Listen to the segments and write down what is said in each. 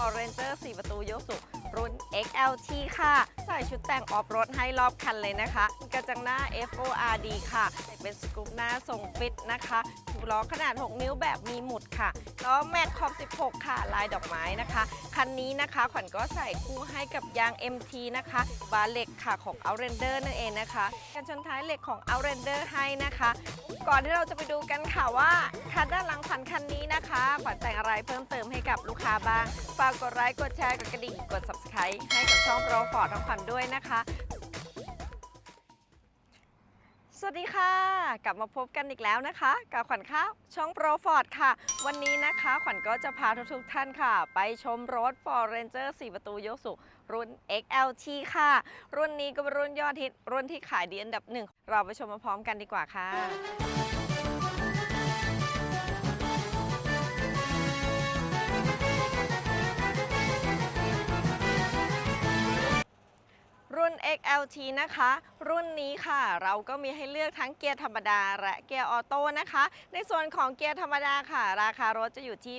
Ford Ranger 4 ประตูยกสูงรุ่น XLT ค่ะ ใส่ชุดแต่งออฟรถให้รอบคันเลยนะคะ กระจังหน้า FORD ค่ะ เป็นสกูปหน้าทรงฟิตนะคะ ล้อขนาด 6 นิ้วแบบมีหมุดค่ะล้อแม็กขอบ 16 ค่ะ ลายดอกไม้นะคะ คันนี้นะคะขวัญก็ใส่คู่ให้กับยาง MT นะคะ บาร์เหล็กค่ะของ Outlander นั่นเองนะคะกันชนท้ายเหล็กของ Outlander ให้นะคะ ก่อนที่เราจะไปดูกันค่ะว่าคันด้านหลังขวัญคันนี้นะคะขวัญแต่งอะไรเพิ่มเติมให้กับลูกค้าบ้าง ฝากกดไลค์กดแชร์กดกระดิ่งกด subscribe ให้กับช่องโปรฟอร์ดของขวัญด้วยนะคะ สวัสดีค่ะ กลับมาพบกันอีกแล้วนะคะ กับขวัญข้าวช่องโปรฟอร์ดค่ะ วันนี้นะคะขวัญก็จะพาทุกๆท่านค่ะ ไปชมรถ Ford Ranger 4 ประตูยกสูงรุ่น XLT ค่ะ รุ่นนี้ก็เป็นรุ่นยอดฮิตรุ่นที่ขายดีอันดับหนึ่งเราไปชมมาพร้อมกันดีกว่าค่ะ XLT นะคะ รุ่นนี้ค่ะ เราก็มีให้เลือกทั้งเกียร์ธรรมดา และเกียร์ออโต้นะคะ ในส่วนของเกียร์ธรรมดาค่ะ ราคารถจะอยู่ที่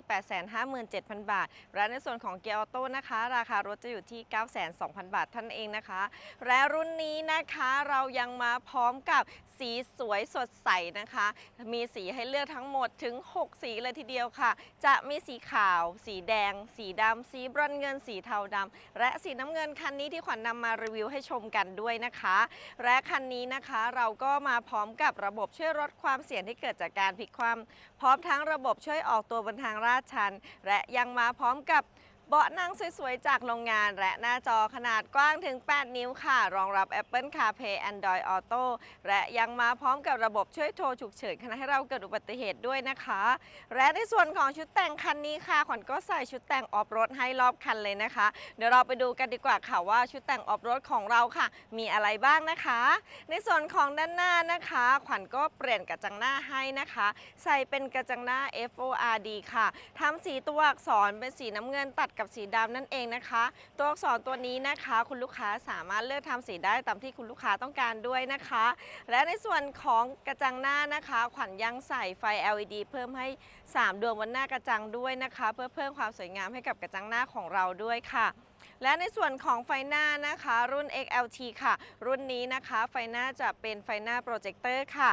857,000 บาท และในส่วนของเกียร์ออโต้นะคะ ราคารถจะอยู่ที่ 902,000 บาทท่านเองนะคะ และรุ่นนี้นะคะเรายังมาพร้อมกับ สีสวยสดใสนะคะ มีสีให้เลือกทั้งหมดถึง 6 สีเลยทีเดียวค่ะ จะมีสีขาว สีแดง สีดำ สีบรอนซ์เงิน สีเทาดำ และสีน้ำเงินคันนี้ที่ขวัญนำมารีวิวให้ชมกันด้วยนะคะ และคันนี้นะคะเราก็มาพร้อมกับระบบช่วยลดความเสี่ยงที่เกิดจากการพลิกคว่ำพร้อมทั้งระบบช่วยออกตัวบนทางลาดชัน และยังมาพร้อมกับ เบาะนั่งสวยๆ จากโรงงาน และหน้าจอขนาดกว้างถึง 8 นิ้วค่ะ รองรับ Apple CarPlay Android Auto และยังมาพร้อมกับระบบช่วยโทรฉุกเฉินขณะให้เราเกิดอุบัติเหตุด้วยนะคะ และในส่วนของชุดแต่งคันนี้ค่ะ ขวัญก็ใส่ชุดแต่งออฟรถให้รอบคันเลยนะคะ เดี๋ยวเราไปดูกันดีกว่าค่ะว่าชุดแต่งออฟรถของเราค่ะ มีอะไรบ้างนะคะ ในส่วนของด้านหน้านะคะ ขวัญก็เปลี่ยนกระจังหน้าให้นะคะ ใส่เป็นกระจังหน้า FORD ค่ะทำสีตัวอักษรเป็นสีน้ำเงินตัดกับับสีดำนั่นเองนะคะ ตัวอักษรตัวนี้นะคะ คุณลูกค้าสามารถเลือกทำสีได้ตามที่คุณลูกค้าต้องการด้วยนะคะ และในส่วนของกระจังหน้านะคะ ขวัญยังใส่ไฟ LED เพิ่มให้ 3 ดวงบนหน้ากระจังด้วยนะคะ เพื่อเพิ่มความสวยงามให้กับกระจังหน้าของเราด้วยค่ะและในส่วนของไฟหน้านะคะ รุ่น XLT ค่ะ รุ่นนี้นะคะ ไฟหน้าจะเป็นไฟหน้าโปรเจคเตอร์ค่ะ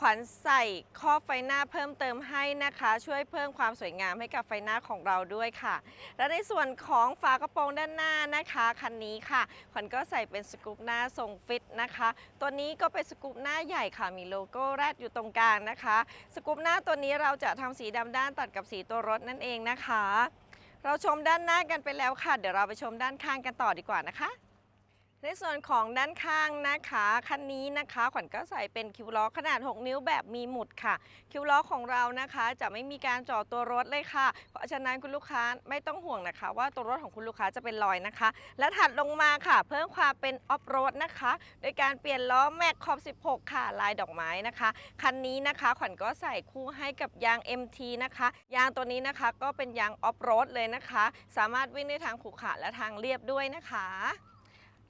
ขวัญใส่ครอไฟหน้าเพิ่มเติมให้นะคะ ช่วยเพิ่มความสวยงามให้กับไฟหน้าของเราด้วยค่ะ และในส่วนของฝากระโปรงด้านหน้านะคะคันนี้ค่ะ ขวัญก็ใส่เป็นสกูปหน้าทรงฟิตนะคะ ตัวนี้ก็เป็นสกูปหน้าใหญ่ค่ะ มีโลโก้แรดอยู่ตรงกลางนะคะ สกูปหน้าตัวนี้เราจะทำสีดำด้านตัดกับสีตัวรถนั่นเองนะคะ เราชมด้านหน้ากันไปแล้วค่ะ เดี๋ยวเราไปชมด้านข้างกันต่อดีกว่านะคะ ในส่วนของด้านข้างนะคะคันนี้นะคะขวัญก็ใส่เป็นคิวล้อขนาด 6 นิ้วแบบมีหมุดค่ะ คิวล้อของเรานะคะจะไม่มีการเจ่อตัวรถเลยค่ะ เพราะฉะนั้นคุณลูกค้าไม่ต้องห่วงนะคะ ว่าตัวรถของคุณลูกค้าจะเป็นรอยนะคะ และถัดลงมาค่ะ เพิ่มความเป็นออฟโรดนะคะ โดยการเปลี่ยนล้อแม็กขอบ 16 ค่ะ ลายดอกไม้นะคะคันนี้นะคะขวัญก็ใส่คู่ให้กับยาง MT นะคะยางตัวนี้นะคะก็เป็นยางออฟโรดเลยนะคะ สามารถวิ่งได้ทางขรุขระและทางเรียบด้วยนะคะ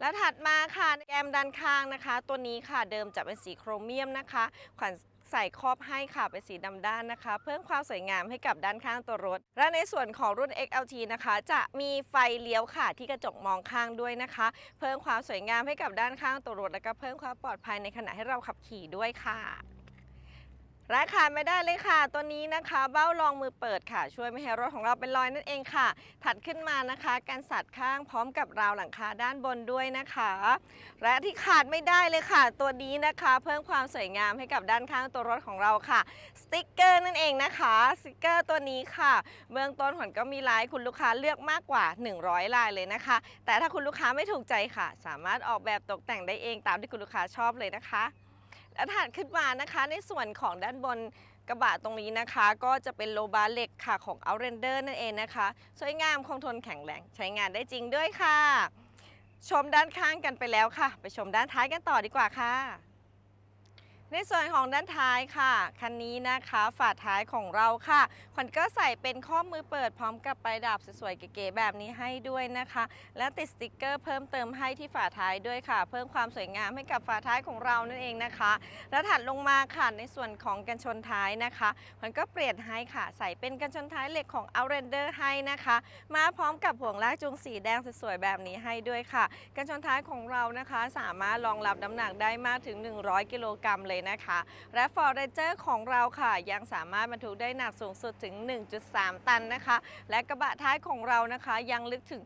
และถัดมาค่ะแกมด้านข้างนะคะ ตัวนี้ค่ะเดิมจะเป็นสีโครเมียมนะคะขวัญใส่ครอบให้ค่ะเป็นสีดำด้านนะคะ เพิ่มความสวยงามให้กับด้านข้างตัวรถ และในส่วนของรุ่น XLT นะคะ จะมีไฟเลี้ยวค่ะที่กระจกมองข้างด้วยนะคะ เพิ่มความสวยงามให้กับด้านข้างตัวรถ และก็เพิ่มความปลอดภัยในขณะให้เราขับขี่ด้วยค่ะ และขาดไม่ได้เลยค่ะ ตัวนี้นะคะ เบ้ารองมือเปิดค่ะ ช่วยไม่ให้รถของเราเป็นรอยนั่นเองค่ะ ถัดขึ้นมานะคะการสัดข้างพร้อมกับราวหลังคาด้านบนด้วยนะคะ และที่ขาดไม่ได้เลยค่ะ ตัวนี้นะคะ เพิ่มความสวยงามให้กับด้านข้างตัวรถของเราค่ะ สติกเกอร์นั่นเองนะคะสติกเกอร์ตัวนี้ค่ะ เบื้องต้นขวัญก็มีลายคุณลูกค้าเลือกมากกว่า 100 ลายเลยนะคะ แต่ถ้าคุณลูกค้าไม่ถูกใจค่ะ สามารถออกแบบตกแต่งได้เองตามที่คุณลูกค้าชอบเลยนะคะ และถัดขึ้นมานะคะในส่วนของด้านบนกระบะตรงนี้นะคะ ก็จะเป็นโลบาร์เหล็กค่ะของ Outlander นั่นเองนะคะ สวยงามคงทนแข็งแรงใช้งานได้จริงด้วยค่ะ ชมด้านข้างกันไปแล้วค่ะ ไปชมด้านท้ายกันต่อดีกว่าค่ะ ในส่วนของด้านท้ายค่ะ คันนี้นะคะฝาท้ายของเราค่ะขวัญก็ใส่เป็นข้อมือเปิดพร้อมกับปลายดาบสวยๆเก๋ๆแบบนี้ให้ด้วยนะคะ และติดสติกเกอร์เพิ่มเติมให้ที่ฝาท้ายด้วยค่ะ เพิ่มความสวยงามให้กับฝาท้ายของเรานั่นเองนะคะ และถัดลงมาค่ะในส่วนของกันชนท้ายนะคะขวัญก็เปลี่ยนให้ค่ะ ใส่เป็นกันชนท้ายเหล็กของ Outlander ให้นะคะ มาพร้อมกับห่วงลากจูงสีแดงสวยๆแบบนี้ให้ด้วยค่ะ กันชนท้ายของเรานะคะ สามารถรองรับน้ำหนักได้มากถึง 100 กิโลกรัมเลยนะคะ และ Ford Ranger ของเราค่ะ ยังสามารถบรรทุกได้หนักสูงสุดถึง 1.3 ตันนะคะ และกระบะท้ายของเรานะคะ ยังลึกถึง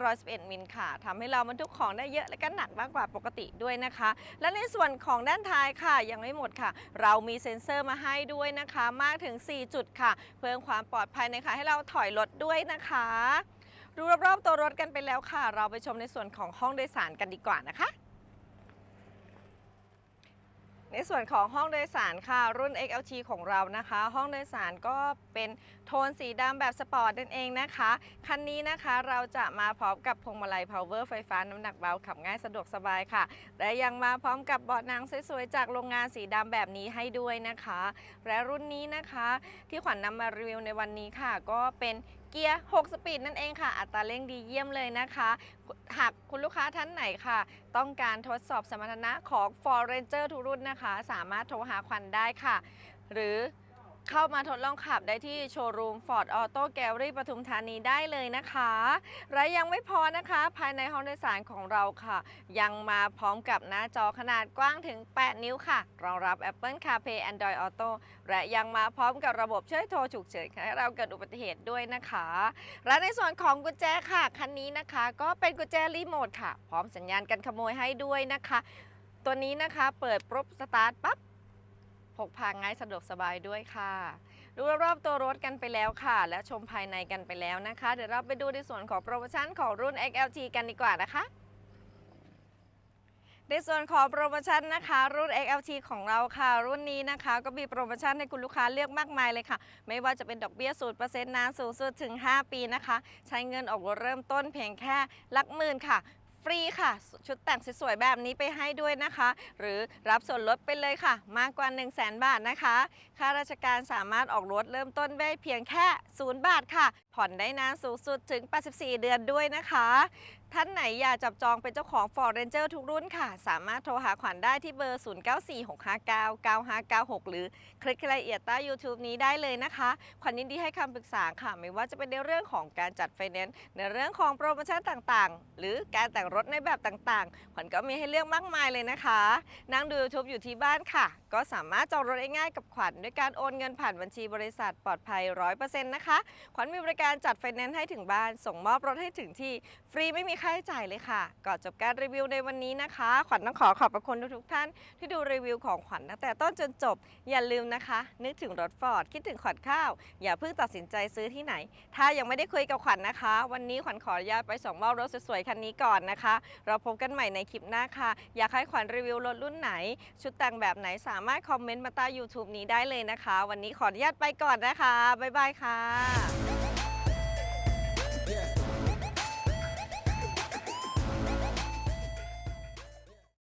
511 มิลค่ะทำให้เราบรรทุกของได้เยอะและก็หนักมากกว่าปกติด้วยนะคะ และในส่วนของด้านท้ายค่ะยังไม่หมดค่ะ เรามีเซ็นเซอร์มาให้ด้วยนะคะ มากถึง 4 จุดค่ะ เพิ่มความปลอดภัยนะคะให้เราถอยรถด้วยนะคะดูรอบๆตัวรถกันไปแล้วค่ะ เราไปชมในส่วนของห้องโดยสารกันดีกว่านะคะ ในส่วนของห้องโดยสารค่ะ รุ่น XLT ของเรานะคะ ห้องโดยสารก็เป็นโทนสีดำแบบสปอร์ตนั่นเองนะคะ คันนี้นะคะเราจะมาพร้อมกับพวงมาลัย power ไฟฟ้าน้ำหนักเบาขับง่ายสะดวกสบายค่ะ และยังมาพร้อมกับเบาะหนังสวยๆ จากโรงงานสีดำแบบนี้ให้ด้วยนะคะ และรุ่นนี้นะคะ ที่ขวัญนำมารีวิวในวันนี้ค่ะ ก็เป็น เกียร์ 6 สปีดนั่นเองค่ะ อัตราเร่งดีเยี่ยมเลยนะคะ หากคุณลูกค้าท่านไหนค่ะ ต้องการทดสอบสมรรถนะของ Ford Ranger ทุกรุ่นนะคะ สามารถโทรหาควันได้ค่ะ หรือ เข้ามาทดลองขับได้ที่โชว์รูม Ford Auto Gallery ปทุมธานีได้เลยนะคะ และยังไม่พอนะคะ ภายในห้องโดยสารของเราค่ะ ยังมาพร้อมกับหน้าจอขนาดกว้างถึง 8 นิ้วค่ะ รองรับ Apple CarPlay Android Auto และยังมาพร้อมกับระบบช่วยโทรฉุกเฉินให้เราเกิดอุบัติเหตุด้วยนะคะ และในส่วนของกุญแจค่ะ คันนี้นะคะ ก็เป็นกุญแจรีโมทค่ะ พร้อมสัญญาณกันขโมยให้ด้วยนะคะ ตัวนี้นะคะเปิดปุ๊บสตาร์ทปั๊บ พกพาง่ายสะดวกสบายด้วยค่ะ ดูรอบๆตัวรถกันไปแล้วค่ะ และชมภายในกันไปแล้วนะคะ เดี๋ยวเราไปดูในส่วนของโปรโมชั่นของรุ่น XLT กันดีกว่านะคะในส่วนของโปรโมชั่นนะคะ รุ่น XLT ของเราค่ะ รุ่นนี้นะคะ ก็มีโปรโมชั่นให้คุณลูกค้าเลือกมากมายเลยค่ะ ไม่ว่าจะเป็นดอกเบี้ย0%นานสูงสุดถึง 5 ปีนะคะ ใช้เงินออกรถเริ่มต้นเพียงแค่หลักหมื่นค่ะ ฟรีค่ะ ชุดแต่งสวยๆแบบนี้ไปให้ด้วยนะคะ หรือรับส่วนลดไปเลยค่ะ มากกว่า 1 0 0 0 0แบาทนะคะ ค่าราชการสามารถออกรถเริ่มต้นได้เพียงแค่ 0 บาทค่ะ ผ่อนได้นานสูงสุดถึง 84 เดือนด้วยนะคะ ท่านไหนอยากจับจองเป็นเจ้าของ Ford Ranger ทุกรุ่นค่ะ สามารถโทรหาขวัญได้ที่เบอร์ 0946599596 หรือคลิกรายละเอียดใต้ YouTube นี้ได้เลยนะคะ ขวัญยินดีให้คำปรึกษาค่ะ ไม่ว่าจะเป็นในเรื่องของการจัดไฟแนนซ์ในเรื่องของโปรโมชั่นต่างๆ หรือการแต่งรถในแบบต่างๆ ขวัญก็มีให้เลือกมากมายเลยนะคะ นั่งดู YouTube อยู่ที่บ้านค่ะ ก็สามารถจองรถได้ง่ายกับขวัญด้วยการโอนเงินผ่านบัญชีบริษัทปลอดภัย 100%นะคะ ขวัญมีบริการการจัดไฟแนนซ์ให้ถึงบ้าน ส่งมอบรถให้ถึงที่ ฟรีไม่มีค่าใช้จ่ายเลยค่ะ ก่อนจบการรีวิวในวันนี้นะคะ ขวัญต้องขอขอบพระคุณทุกๆท่าน ที่ดูรีวิวของขวัญตั้งแต่ต้นจนจบ อย่าลืมนะคะ นึกถึงรถฟอร์ดคิดถึงขวัญข้าว อย่าเพิ่งตัดสินใจซื้อที่ไหน ถ้ายังไม่ได้คุยกับขวัญนะคะ วันนี้ขวัญขออนุญาตไปส่งมอบรถสวยๆคันนี้ก่อนนะคะ เราพบกันใหม่ในคลิปหน้าค่ะ อยากให้ขวัญรีวิวรถรุ่นไหน ชุดแต่งแบบไหนสามารถคอมเมนต์มาใต้ YouTube นี้ได้เลยนะคะ วันนี้ขออนุญาตไปก่อนนะคะบ๊ายบายค่ะ